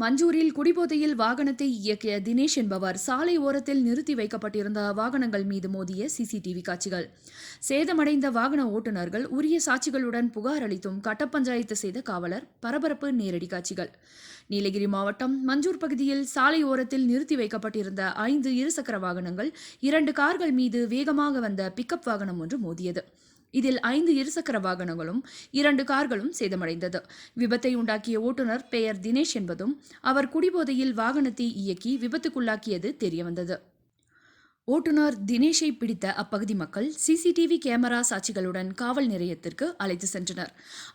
மஞ்சூரில் குடிபோதையில் வாகனத்தை இயக்கிய தினேஷ் என்பவர் சாலை ஓரத்தில் நிறுத்தி வைக்கப்பட்டிருந்த வாகனங்கள் மீது மோதிய சிசிடிவி காட்சிகள். சேதமடைந்த வாகன ஓட்டுநர்கள் உரிய சாட்சிகளுடன் புகார் அளித்தும் கட்ட பஞ்சாயத்து செய்த காவலர் பரபரப்பு நேரடி காட்சிகள். நீலகிரி மாவட்டம் மஞ்சூர் பகுதியில் சாலை ஓரத்தில் நிறுத்தி வைக்கப்பட்டிருந்த ஐந்து இருசக்கர வாகனங்கள் இரண்டு கார்கள் மீது வேகமாக வந்த பிக்கப் வாகனம் ஒன்று மோதியது. இதில் ஐந்து இருசக்கர வாகனங்களும் இரண்டு கார்களும் சேதமடைந்தது. விபத்தை உண்டாக்கிய ஓட்டுநர் பெயர் தினேஷ் என்பதும் அவர் குடிபோதையில் வாகனத்தை இயக்கி விபத்துக்குள்ளாக்கியது தெரியவந்தது. ஓட்டுநர் தினேஷை பிடித்த அப்பகுதி மக்கள் சிசிடிவி கேமரா சாட்சிகளுடன் காவல் நிலையத்திற்கு அழைத்து சென்றனர்.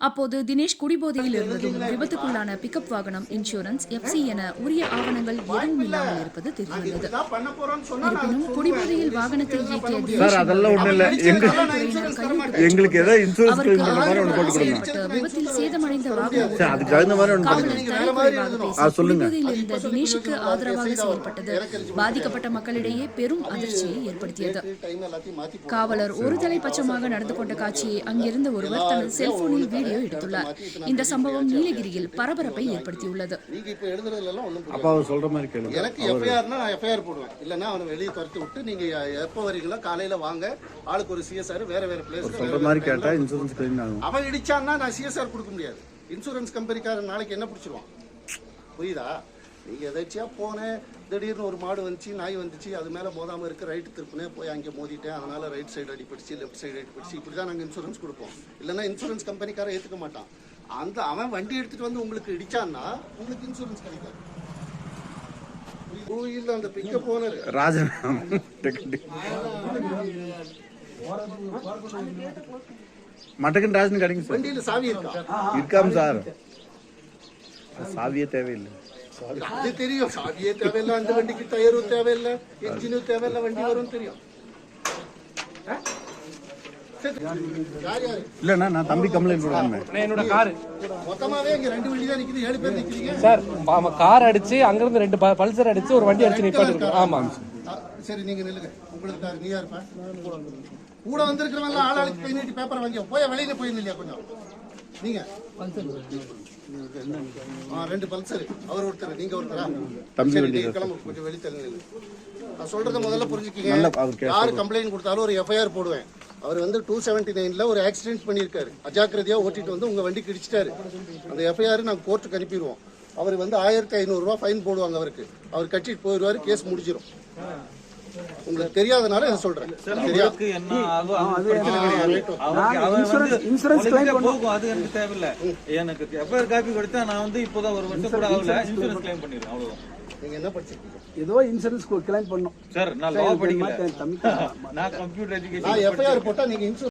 அப்போது தினேஷ் குடிபோதையில் இருந்ததும் விபத்துக்குள்ளான பிக்கப் வாகனம் இன்சூரன்ஸ் எஃப்சி என உரிய ஆவணங்கள் எதுவும் இல்லாமல் இருப்பது தெரியவந்தது. இருப்பினும் குடிபோதையில் வாகனத்தை இயக்கிய தினேஷ் எங்களுக்கு விபத்தில் சேதமடைந்த வாகன சார் அதுக்கு தகுந்த மாதிரி ஒன்று பண்ணுங்க காவலர் தரக்குறைவாக பேசி ஆ, சொல்லுங்க. குடிபோதையில் இருந்த தினேஷுக்கு ஆதரவாக செயல்பட்டது. பாதிக்கப்பட்ட மக்களிடையே பெரும் அதிர்ச்சியை ஏற்படுத்தியது. காவலர் ஒரு தலைப்பட்சமாக நடந்து கொண்ட காட்சியை அங்கிருந்த ஒருவர் தனது செல்போனில் வீடியோ எடுத்துள்ளார். இந்த சம்பவம் நீலகிரியில் பரபரப்பை ஏற்படுத்தியுள்ளது. நீங்க இப்ப எழுதுறதுல எல்லாம் ஒண்ணும் அப்பா புரியல அவர் சொல்ற மாதிரி கேளுங்க எனக்கு எஃப்ஐஆர்னா நான் எஃப்ஐஆர் போடுவேன். இல்லைன்னா அவனை வெளியே துரத்தி விட்டு நீங்க எப்போ வரீங்களோ காலையில வாங்க. ஆளுக்கு ஒரு சிஎஸ்ஆர் வேற வேற பிளேஸ் சொல்ற மாதிரி கேட்டா இன்சூரன்ஸ் கிளைம் ஆகும். அவன் இடிச்சான்னா நான் சிஎஸ்ஆர் கொடுக்க முடியாது. இன்சூரன்ஸ் கம்பெனிக்காரன் நாளைக்கு என்ன பிடிச்சிருவான்? புரியுதா? நீங்க எதாச்சியா போனேன் திடீர்னு ஒரு மாடு வந்துச்சு நாய் வந்துச்சு அது மேல மோதாம இருக்கு ரைட்டு திருப்பினேன் போய் அங்கே மோதிட்டேன் அதனால ரைட் சைடு அடிபடிச்சு லெஃப்ட் சைடு அடிபடிச்சு இப்படி தான் நாங்கள் இன்சூரன்ஸ் கொடுப்போம். இல்லைன்னா இன்சூரன்ஸ் கம்பெனிக்காரன் ஏத்துக்க மாட்டான். அந்த அவன் வண்டி எடுத்துட்டு வந்து உங்களுக்கு இடிச்சான்னா உங்களுக்கு இன்சூரன்ஸ் கிடைக்காது. கோயில் அந்த பிக்கப் ஓனர் ராஜன் மட்டக்கன் ராஜன் கிடைக்கும் சார். வண்டியில சாவி இருக்கா? இருக்காம் சார். சாவியே தேவையில்லை. அது தெரியும். சாவியே தேவையில்லை. அந்த வண்டிக்கு டயரும் தேவையில்லை. என்ஜினும் தேவையில்லை. வண்டி வரும் தெரியும். இல்லைண்ணா நான் தம்பி கம்ப்ளைண்ட் என்னோட காரு. மொத்தமாவே இங்க ரெண்டு வண்டி தான் நிக்குது. ஏழு பேர் நிக்கிறீங்க? சார் கார் அடிச்சு அங்கிருந்து ரெண்டு ப- பல்சர் அடிச்சு ஒரு வண்டி அடிச்சு நிப்பாட்டி இருக்கு? ஆமா சரி நீங்க நில்லுங்க. உங்களுக்கு யாரு? நீ யாருப்பா கூட வந்திருக்கிறவங்க எல்லாம் ஆளாளுக்கு கை நீட்டி பேப்பரை வாங்கி போய் வெளியில போய் இல்லையா கொஞ்சம். நீங்க. ஆ, ரெண்டு பல்சர் அவர் ஒருத்தர் நீங்க ஒருத்தரா? வண்டி கிளம்பு. கொஞ்சம் வெளித்தள்ளி. நான் சொல்றத முதல்ல புரிஞ்சுக்கீங்க. யாரு கம்ப்ளைண்ட் கொடுத்தாலும் ஒரு எஃப்ஐஆர் போடுவேன். அவர் வந்து டூ செவன்டி நைன்ல ஒரு ஆக்சிடென்ட் பண்ணியிருக்காரு. அஜாக்கிரதையா ஓட்டிட்டு வந்து உங்க வண்டிக்கு இடிச்சிட்டாரு அந்த எஃப்ஐஆர் நாங்க கோர்ட்டுக்கு அனுப்பிடுவோம். அவர் வந்து ஆயிரத்தி ஐநூறு ரூபாய் ஃபைன் போடுவாங்க அவருக்கு. அவர் கட்டிட்டு போயிடுவாரு கேஸ் முடிஞ்சிடும் உங்களுக்கு தெரியாதனால இதை சொல்றேன். தெரியாது. என்ன உனக்கே போகும் அது எனக்கு தேவையில்ல. எனக்கு எஃப்ஐஆர் காப்பி கொடுத்தா நான் வந்து இப்போதான் ஒரு வருஷம் கூட ஆகல. இன்சூரன்ஸ் கிளைம் பண்ணிடுறேன் அவ்வளவுதான். நீங்க என்ன படிச்சிருக்கீங்க? ஏதோ இன்சூரன்ஸ் கிளைம் பண்ணோம். சார் நான் லா படிக்கல. நான் கம்ப்யூட்டர் நான் எஜுகேஷன் எஃப்ஐஆர் போட்டா நீங்க இன்சூரன்ஸ்